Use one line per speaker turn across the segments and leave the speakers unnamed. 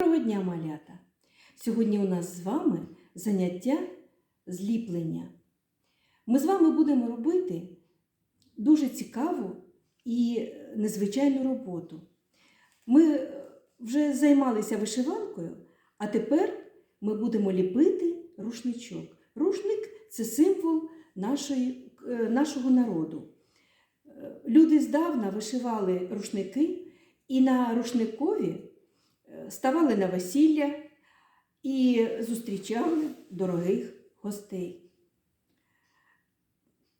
Доброго дня, малята! Сьогодні у нас з вами заняття зліплення. Ми з вами будемо робити дуже цікаву і незвичайну роботу. Ми вже займалися вишиванкою, а тепер ми будемо ліпити рушничок. Рушник це символ нашої, е, нашого народу. Е, Люди здавна вишивали рушники, і на рушникові ставали на весілля і зустрічали дорогих гостей.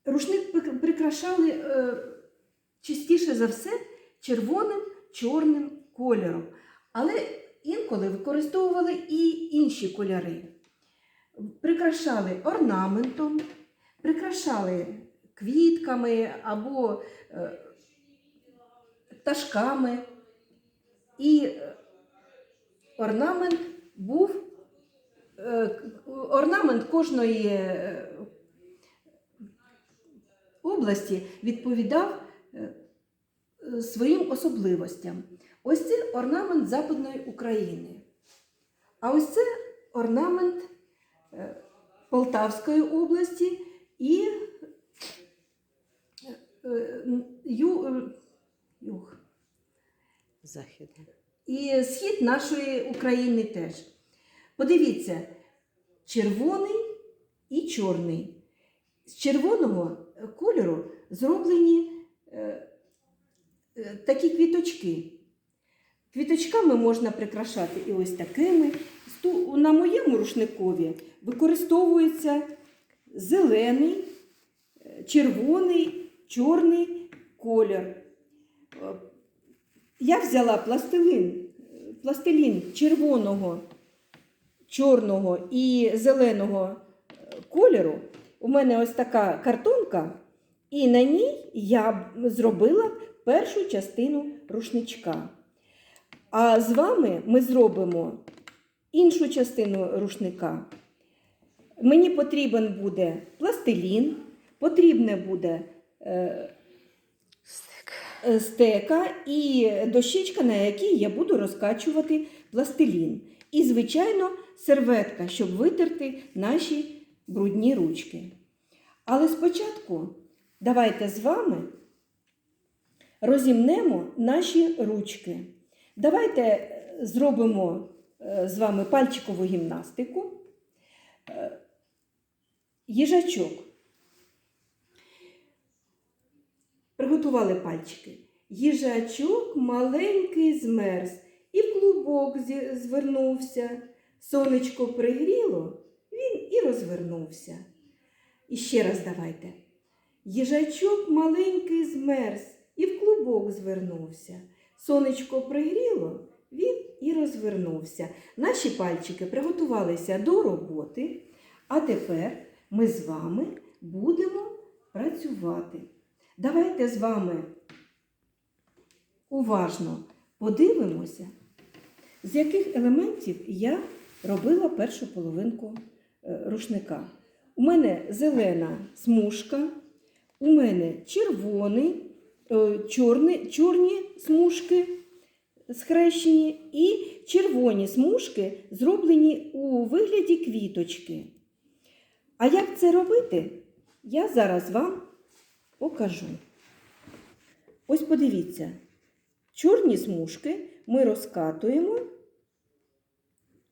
Рушник прикрашали е, частіше за все червоним чорним кольором, але інколи використовували і інші кольори. Прикрашали орнаментом, прикрашали квітками або е, пташками. І е, орнамент був е, орнамент кожної е, області відповідав е, своїм особливостям. Ось це орнамент Западної України. А ось це орнамент Полтавської області і юг.
Західна.
І схід нашої України теж. Подивіться, червоний і чорний. З червоного кольору зроблені е, е, такі квіточки. Квіточками можна прикрашати і ось такими. На моєму рушникові використовується зелений, е, червоний, чорний колір. Я взяла пластилин, пластилін червоного, чорного і зеленого е, кольору. У мене ось така картонка, і на ній я зробила першу частину рушничка. А з вами ми зробимо іншу частину рушника. Мені потрібен буде пластилін, потрібне буде е, стека і дощечка, на якій я буду розкачувати пластилін. І, звичайно, серветка, щоб витерти наші брудні ручки. Але спочатку давайте з вами розімнемо наші ручки. Давайте е, зробимо е, з вами пальчикову гімнастику. Е, Їжачок. Приготували пальчики. Їжачок маленький змерз і в клубок звернувся. Сонечко пригріло, він і розвернувся. І ще раз давайте. Їжачок маленький змерз і в клубок звернувся. Сонечко пригріло, він і розвернувся. Наші пальчики приготувалися до роботи, а тепер ми з вами будемо працювати. Давайте з вами уважно подивимося, з яких елементів я робила першу половинку е, рушника. У мене зелена смужка, у мене червоний, е, чорний, чорні смужки схрещені і червоні смужки зроблені у вигляді квіточки. А як це робити, я зараз вам покажу. Ось подивіться, чорні смужки ми розкатуємо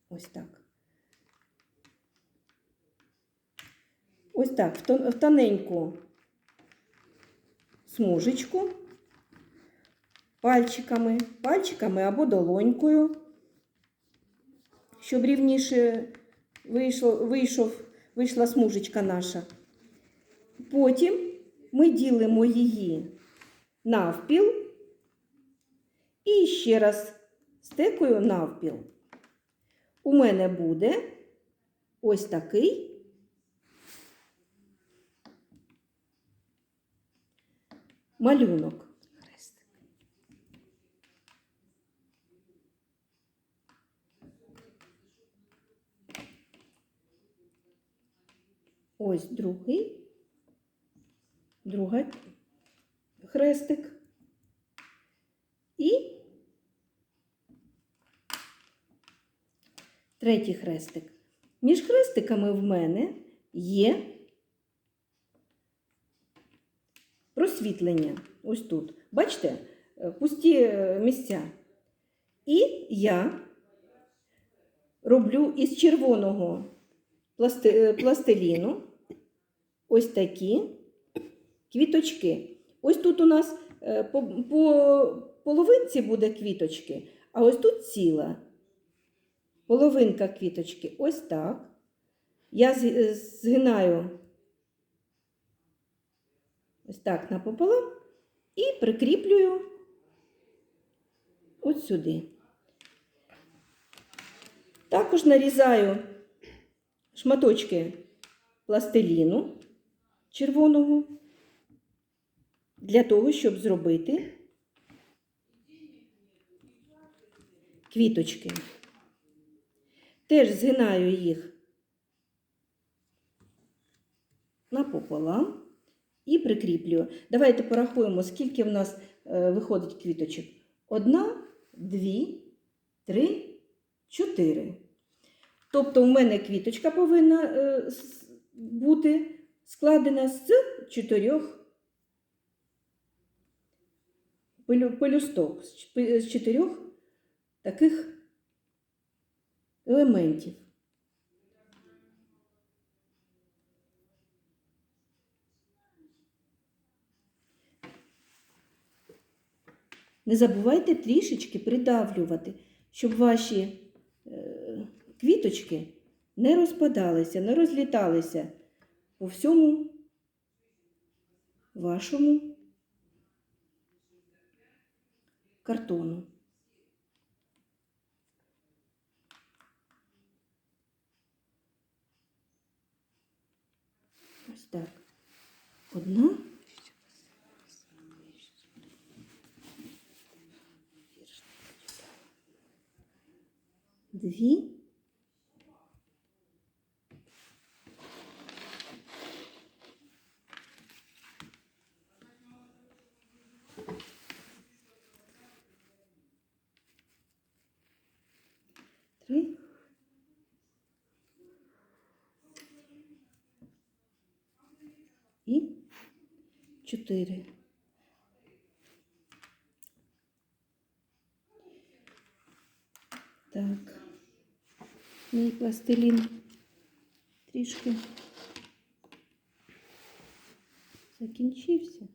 ось так. Ось так, в тоненьку смужечку, пальчиками, пальчиками або долонькою, щоб рівніше вийшло, вийшов, вийшла смужечка наша. Потім ми ділимо її навпіл і ще раз стекою навпіл. У мене буде ось такий малюнок. Ось другий, друга хрестик. І Третій хрестик. Між хрестиками в мене є просвітлення. Ось тут. Бачите, е, пусті е, місця. І я роблю із червоного пласти- е, пластиліну ось такі квіточки. Ось тут у нас е, по, по половинці буде квіточки, а ось тут ціла. Половинка квіточки ось так. Я е, згинаю ось так напополам і прикріплюю ось сюди. Також нарізаю шматочки пластиліну червоного для того, щоб зробити квіточки. Теж згинаю їх напополам і прикріплюю. Давайте порахуємо, скільки в нас е, виходить квіточок. Одна, дві, три, чотири. Тобто в мене квіточка повинна е, бути складена з чотирьох пелюсток, з чотирьох таких елементів. Не забувайте трішечки придавлювати, щоб ваші е, квіточки не розпадалися, не розліталися по всьому вашому картону. Ось так. Одна. Дві. Три. І чотири. Так. Мій пластилін трішки закінчився.